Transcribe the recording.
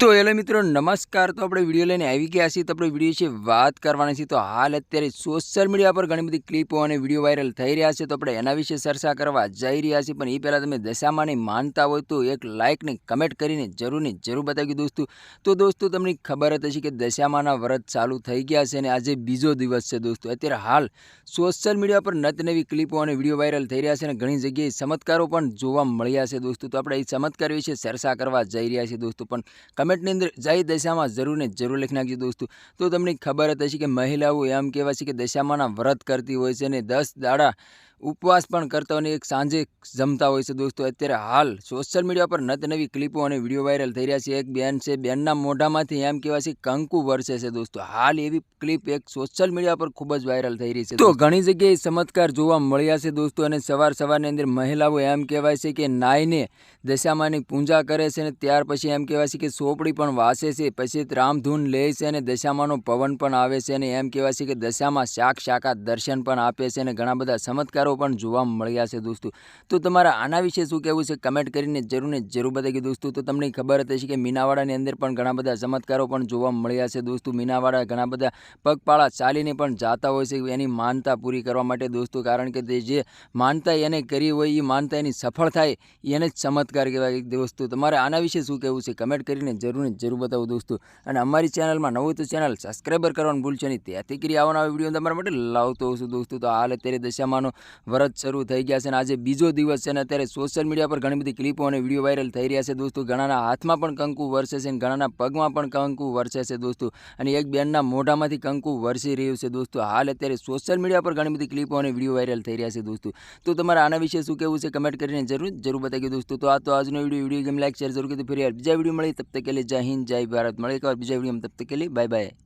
તો હેલો મિત્રો, નમસ્કાર. તો આપણે વીડિયો લઈને આવી ગયા છીએ. તો આપણે વીડિયો વિશે વાત કરવાની છે. તો હાલ અત્યારે સોશિયલ મીડિયા પર ઘણી બધી ક્લિપો અને વીડિયો વાયરલ થઈ રહ્યા છે. તો આપણે એના વિશે ચર્ચા કરવા જઈ રહ્યા છીએ. પણ એ પહેલાં તમે દશામાની માનતા હોય તો એક લાઇકને કમેન્ટ કરીને જરૂરની જરૂર બતાવી દોસ્તો. તો દોસ્તો, તમને ખબર જ હશે કે દશામાના વ્રત ચાલુ થઈ ગયા છે અને આજે બીજો દિવસ છે દોસ્તો. અત્યારે હાલ સોશિયલ મીડિયા પર નત નવી ક્લિપો અને વીડિયો વાયરલ થઈ રહ્યા છે અને ઘણી જગ્યાએ ચમત્કારો પણ જોવા મળ્યા છે દોસ્તો. તો આપણે એ ચમત્કાર વિશે ચર્ચા કરવા જઈ રહ્યા છીએ દોસ્તો. પણ કમેન્ટની અંદર જય દશામાં જરૂર ને જરૂર લખી નાખજો દોસ્તો. તો તમને ખબર હશે કે મહિલાઓ એમ કહેવાય છે કે દશામાના વ્રત કરતી હોય છે અને દસ દાડા ઉપવાસ પણ કરતા હોય અને એક સાંજે જમતા હોય છે દોસ્તો. અત્યારે હાલ સોશિયલ મીડિયા પર નત નવી ક્લિપો અને વીડિયો વાયરલ થઈ રહ્યા છે. એક બેન છે બેનના મોઢામાંથી એમ કહેવાય છે કંકુ વરસે છે દોસ્તો. હાલ એવી ક્લિપ એક સોશિયલ મીડિયા પર ખૂબ જ વાયરલ થઈ રહી છે તો ઘણી જગ્યાએ ચમત્કાર જોવા મળ્યા છે દોસ્તો અને સવાર સવારની અંદર મહિલાઓ એમ કહેવાય છે કે નાઈને દશામાની પૂજા કરે છે અને ત્યાર પછી એમ કહેવાય છે કે સોપડી પણ વાસે છે. પછી રામધૂન લે છે અને દશામાનો પવન પણ આવે છે અને એમ કહેવાય છે કે દશામાં શાક શાકા દર્શન પણ આપે છે અને ઘણા બધા ચમત્કારો પણ જોવા મળ્યા છે દોસ્તો. તો તમારા આના વિશે શું કહેવું છે? કમેન્ટ કરીને જરૂર ને જરૂર બતાવી દોસ્તો. તો તમને ખબર હતી કે મીનાવાડાની અંદર પણ ઘણા બધા ચમત્કારો પણ જોવા મળ્યા છે દોસ્તો. મીનાવાડા ઘણા બધા પગપાળા ચાલીને પણ જાતા હોય છે એની માનતા પૂરી કરવા માટે દોસ્તો. કારણ કે તે જે માનતા એને કરી હોય એ માનતા એની સફળ થાય, એને જ ચમત્કાર કહેવાય દોસ્તો. તમારે આના વિશે શું કહેવું છે? કમેન્ટ કરીને જરૂર ને જરૂર બતાવો દોસ્તો. અને અમારી ચેનલમાં નવું તો ચેનલ સબસ્ક્રાઈબર કરવાનું ભૂલશો નહીં. ત્યાંથી કરી આવવાના વીડિયો તમારા માટે લાવતો હોઉં દોસ્તો. તો હાલ અત્યારે દશામાનો વરત શરૂ થઈ ગયા છે અને આજે બીજો દિવસ છે અને અત્યારે સોશિયલ મીડિયા પર ઘણી બધી ક્લિપો અને વીડિયો વાયરલ થઈ રહ્યા છે દોસ્તો. ઘણાના હાથમાં પણ કંકુ વરસે છે અને ઘણાના પગમાં પણ કંકુ વરસે છે દોસ્તો. અને એક બેનના મોઢામાંથી કંકુ વરસી રહ્યું છે દોસ્તો. હાલ અત્યારે સોશિયલ મીડિયા પર ઘણી બધી ક્લિપો અને વીડિયો વાયરલ થઈ રહ્યા છે દોસ્તો. તો તમારે આના વિશે શું કહેવું છે કમેન્ટ કરીને જરૂર જરૂર બતાવી દોસ્તો. તો આ તો આજનો video video game like share જરૂર કીધું ફરી બીજા વીડિયો મળી. તબ તક જય હિન્દ, જય ભારત. મળે એક વાર બીજા વીડિયો તબ તક બાય બાય